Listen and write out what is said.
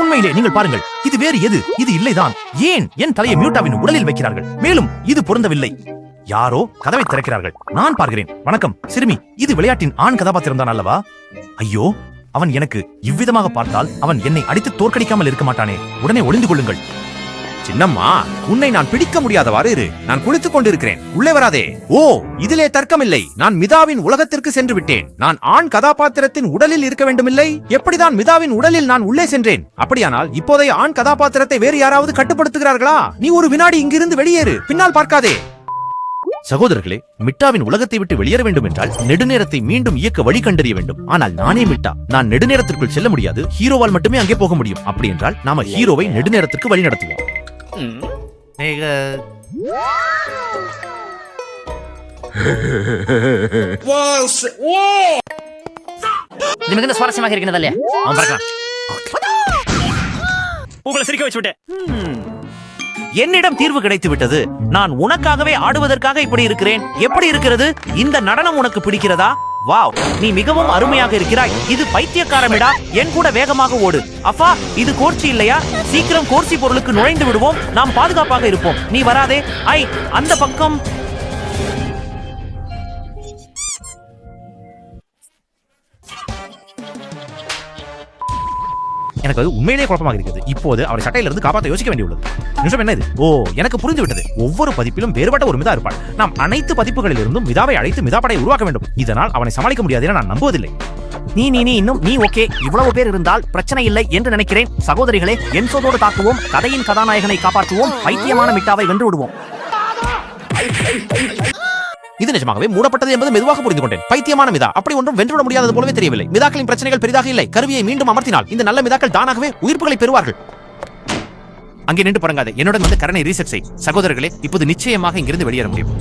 உண்மையிலே நீங்கள் பாருங்கள் இது வேறு எது? இது இல்லைதான். ஏன் என் தலையை மியூட்டாவின் உடலில் வைக்கிறார்கள்? மேலும் இது பொருந்தவில்லை. யாரோ கதவை திறக்கிறார்கள். நான் பார்க்கிறேன். வணக்கம். சிறுமி இது விளையாட்டின் ஆண் கதாபாத்திரம் தான் அல்லவா? ஐயோ அவன் எனக்கு இவ்விதமாக பார்த்தால் அவன் என்னை அடித்து தோற்கடிக்காமல் இருக்க மாட்டானே. உடனே ஒளிந்து கொள்ளுங்கள். சின்னம்மா உன்னை நான் பிடிக்க முடியாதவாறு இரு. நான் குளித்துக் கொண்டிருக்கிறேன். உள்ளே வராதே. ஓ இதிலே தர்க்கமில்லை. நான் மிதாவின் உலகத்திற்கு சென்று விட்டேன். நான் ஆண் கதாபாத்திரத்தின் உடலில் இருக்க வேண்டுமில்லை. எப்படிதான் மிதாவின் உடலில் நான் உள்ளே சென்றேன்? அப்படியானால் இப்போதைய ஆண் கதாபாத்திரத்தை வேறு யாராவது கட்டுப்படுத்துகிறார்களா? நீ ஒரு வினாடி இங்கிருந்து வெளியேறு. பின்னால் பார்க்காதே. சகோதரர்களே மிட்டாவின் உலகத்தை விட்டு வெளியேற வேண்டும் என்றால் நெடுநேரத்தை மீண்டும் இயக்க வழி கண்டறிய வேண்டும். ஆனால் நானே மிட்டா. நான் நெடுநேரத்திற்குள் செல்ல முடியாது. ஹீரோவால் மட்டுமே அங்கே போக முடியும். அப்படி என்றால் நாம ஹீரோவை நெடுநேரத்திற்கு வழி நடத்துவோம் இது மிகுந்த சுவாரஸ்யமாக இருக்கிறது இல்லையா அவன் பறக்கலாம். உங்களை சிரிக்க வச்சு விட்டேன் என்னிடம் தீர்வு கிடைத்து விட்டது நான் உனக்காகவே ஆடுவதற்காக இப்படி இருக்கிறேன். எப்படி இருக்கிறது? இந்த நடனம் உனக்கு பிடிக்கிறதா? வாவ் நீ மிகவும் அருமையாக இருக்கிறாய். இது பைத்தியக்காரமிடா. என் கூட வேகமாக ஓடு. அப்பா இது கோர்ச்சி இல்லையா? சீக்கிரம் கோர்ச்சி பொருளுக்கு நுழைந்து விடுவோம். நாம் பாதுகாப்பாக இருப்போம். நீ வராதே. ஐ அந்த பக்கம். எனக்கு அது உண்மையிலேயே குழப்பமாக இருக்கிறது இப்போது அவரை சட்டையிலிருந்து காப்பாற்ற யோசிக்க வேண்டியுள்ளது. நிமிஷம் என்ன இது ஓ எனக்கு புரிந்து விட்டது ஒவ்வொரு பதிப்பிலும் வேறுபட்ட ஒரு மிதா இருப்பாள். நாம் அனைத்து பதிப்புகளிலிருந்தும் மிதாவை அழைத்து மிதாப்படை உருவாக்க வேண்டும். இதனால் அவனை சமாளிக்க முடியாது என நான் நம்புவதில்லை. நீ நீ நீ இன்னும் நீ ஓகே. இவ்வளவு பேர் இருந்தால் பிரச்சனை இல்லை என்று நினைக்கிறேன். சகோதரிகளே என் சோதோடு தாக்குவோம். கதையின் கதாநாயகனை காப்பாற்றுவோம். பைத்தியமான மிட்டாவை வென்று விடுவோம். இது நிஜமாகவே மூடப்பட்டது என்பது மெதுவாக புரிந்து கொண்டேன் பைத்தியமான மிதா. அப்படி ஒன்றும் வென்றுவிட முடியாதது போலவே தெரியவில்லை. மிதாக்களின் பிரச்சனைகள் பெரிதாக இல்லை. கருவியை மீண்டும் அமர்த்தினால் இந்த நல்ல மிதாக்கள் தானாகவே உயிர்ப்புகளை பெறுவார்கள். அங்கே நின்று பறங்காதே. என்னுடன் வந்து கரணை ரீசெட் செய். சகோதரர்களே இப்போது நிச்சயமாக இங்கிருந்து வெளியேற முடியும்.